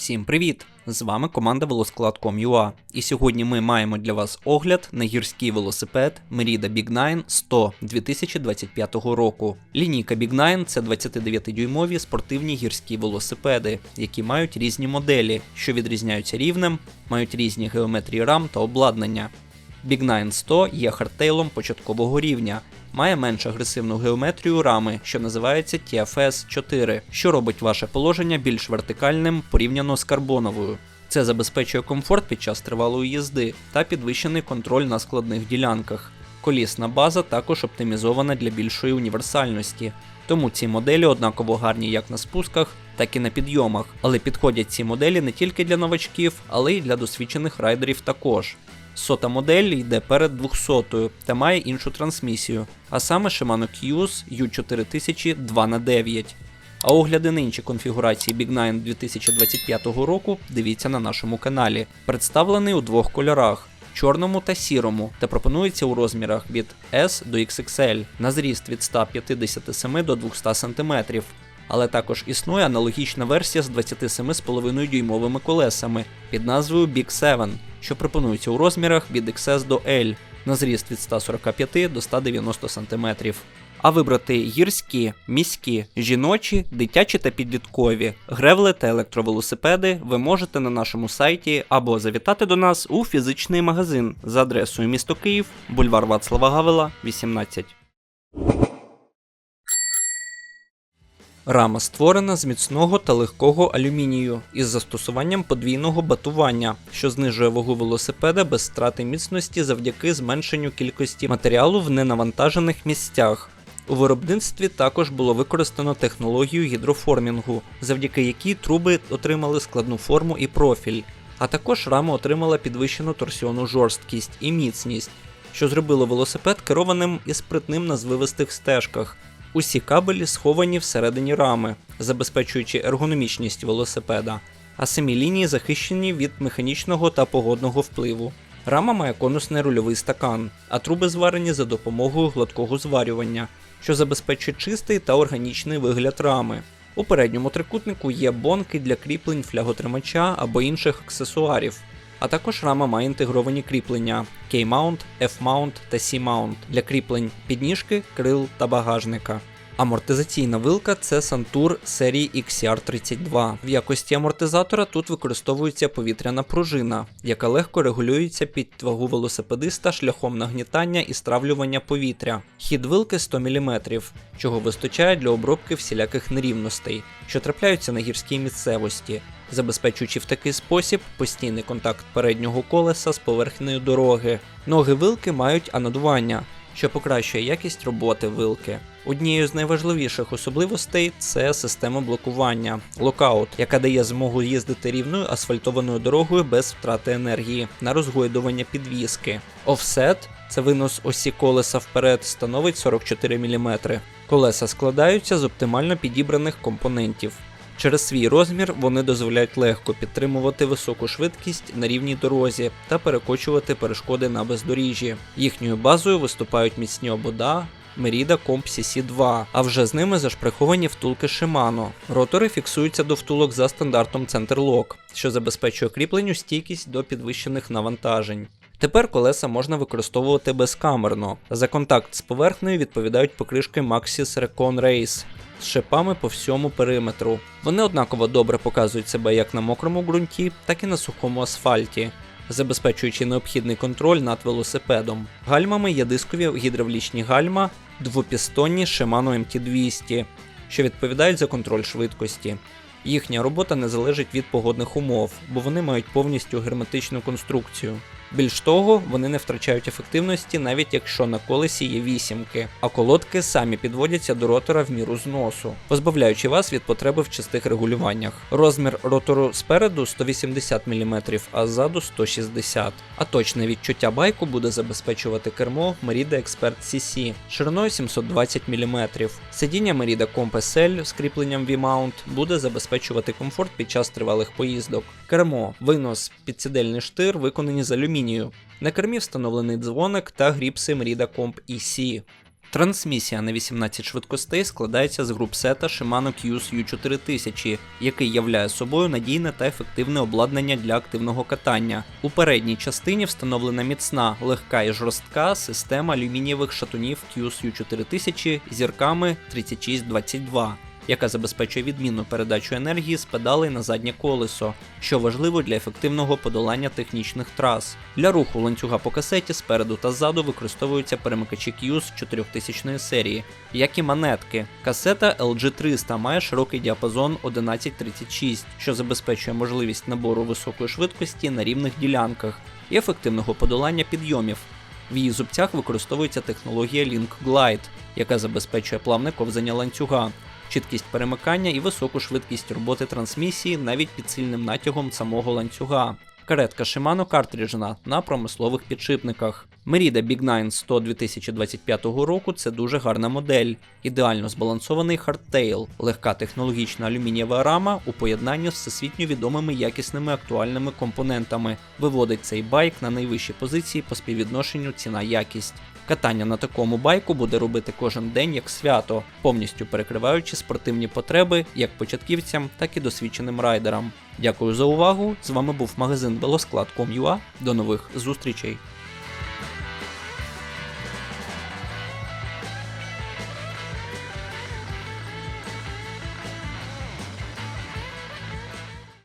Всім привіт! З вами команда Велосклад.com.ua і сьогодні ми маємо для вас огляд на гірський велосипед Merida Big 9 100 2025 року. Лінійка Big 9 – це 29-дюймові спортивні гірські велосипеди, які мають різні моделі, що відрізняються рівнем, мають різні геометрії рам та обладнання. Big 9 100 є хардтейлом початкового рівня, має менш агресивну геометрію рами, що називається TFS 4, що робить ваше положення більш вертикальним порівняно з карбоновою. Це забезпечує комфорт під час тривалої їзди та підвищений контроль на складних ділянках. Колісна база також оптимізована для більшої універсальності, тому ці моделі однаково гарні як на спусках, так і на підйомах, але підходять ці моделі не тільки для новачків, але й для досвідчених райдерів також. Сота модель йде перед 200-ю та має іншу трансмісію, а саме Shimano Qs U4000 2х9. А огляди на інші конфігурації Big 9 2025 року дивіться на нашому каналі. Представлений у двох кольорах чорному та сірому, та пропонується у розмірах від S до XXL на зріст від 157 до 200 см. Але також існує аналогічна версія з 27,5 дюймовими колесами під назвою Big 7, що пропонується у розмірах від XS до L на зріст від 145 до 190 см. А вибрати гірські, міські, жіночі, дитячі та підліткові, гревли та електровелосипеди ви можете на нашому сайті або завітати до нас у фізичний магазин за адресою місто Київ, бульвар Вацлава Гавела, 18. Рама створена з міцного та легкого алюмінію із застосуванням подвійного батування, що знижує вагу велосипеда без страти міцності завдяки зменшенню кількості матеріалу в ненавантажених місцях. У виробництві також було використано технологію гідроформінгу, завдяки якій труби отримали складну форму і профіль, а також рама отримала підвищену торсіону жорсткість і міцність, що зробило велосипед керованим і спритним на звивистих стежках. Усі кабелі сховані всередині рами, забезпечуючи ергономічність велосипеда, а самі лінії захищені від механічного та погодного впливу. Рама має конусний рульовий стакан, а труби зварені за допомогою гладкого зварювання, що забезпечує чистий та органічний вигляд рами. У передньому трикутнику є бонки для кріплень фляготримача або інших аксесуарів. А також рама має інтегровані кріплення K-mount, F-mount та C-mount для кріплень підніжки, крил та багажника. Амортизаційна вилка це Santur серії XR32. В якості амортизатора тут використовується повітряна пружина, яка легко регулюється під вагу велосипедиста шляхом нагнітання і стравлювання повітря. Хід вилки 100 мм, чого вистачає для обробки всіляких нерівностей, що трапляються на гірській місцевості, забезпечуючи в такий спосіб постійний контакт переднього колеса з поверхнею дороги. Ноги вилки мають анодування що покращує якість роботи вилки. Однією з найважливіших особливостей це система блокування локаут, яка дає змогу їздити рівною асфальтованою дорогою без втрати енергії на розгойдування підвіски. Офсет це винос осі колеса вперед, становить 44 мм. Колеса складаються з оптимально підібраних компонентів. Через свій розмір вони дозволяють легко підтримувати високу швидкість на рівній дорозі та перекочувати перешкоди на бездоріжжі. Їхньою базою виступають міцні обода. Merida Comp CC2, а вже з ними зашприховані втулки Shimano. Ротори фіксуються до втулок за стандартом Centerlock, що забезпечує кріпленню стійкість до підвищених навантажень. Тепер колеса можна використовувати безкамерно. За контакт з поверхнею відповідають покришки Maxxis Recon Race з шипами по всьому периметру. Вони однаково добре показують себе як на мокрому ґрунті, так і на сухому асфальті, забезпечуючи необхідний контроль над велосипедом. Гальмами є дискові гідравлічні гальма, двопістонні Shimano MT200, що відповідають за контроль швидкості. Їхня робота не залежить від погодних умов, бо вони мають повністю герметичну конструкцію. Більш того, вони не втрачають ефективності, навіть якщо на колесі є вісімки, а колодки самі підводяться до ротора в міру зносу, позбавляючи вас від потреби в частих регулюваннях. Розмір ротору спереду 180 мм, а ззаду 160 А точне відчуття байку буде забезпечувати кермо Merida Expert CC шириною 720 мм. Сидіння Merida Comp SL з кріпленням V-mount буде забезпечувати комфорт під час тривалих поїздок. Кермо, винос, підсідельний штир виконані з алюмінію. На кермі встановлений дзвоник та гріпси Merida Comp EC. Трансмісія на 18 швидкостей складається з групсета Shimano QS U4000, який являє собою надійне та ефективне обладнання для активного катання. У передній частині встановлена міцна, легка і жорстка система алюмінієвих шатунів QS U4000 зірками 3622 яка забезпечує відмінну передачу енергії з педалей на заднє колесо, що важливо для ефективного подолання технічних трас. Для руху ланцюга по касеті спереду та ззаду використовуються перемикачі Q's 4000 серії, як і манетки. Касета LG300 має широкий діапазон 1136, що забезпечує можливість набору високої швидкості на рівних ділянках і ефективного подолання підйомів. В її зубцях використовується технологія Link Glide, яка забезпечує плавне ковзання ланцюга, чіткість перемикання і високу швидкість роботи трансмісії навіть під сильним натягом самого ланцюга. Каретка Shimano картриджна на промислових підшипниках. Merida Big 9 100 2025 року це дуже гарна модель, ідеально збалансований хардтейл, легка технологічна алюмінієва рама у поєднанні з всесвітньо відомими якісними актуальними компонентами, виводить цей байк на найвищі позиції по співвідношенню ціна-якість. Катання на такому байку буде робити кожен день як свято, повністю перекриваючи спортивні потреби як початківцям, так і досвідченим райдерам. Дякую за увагу! З вами був магазин Велосклад.com.ua. До нових зустрічей!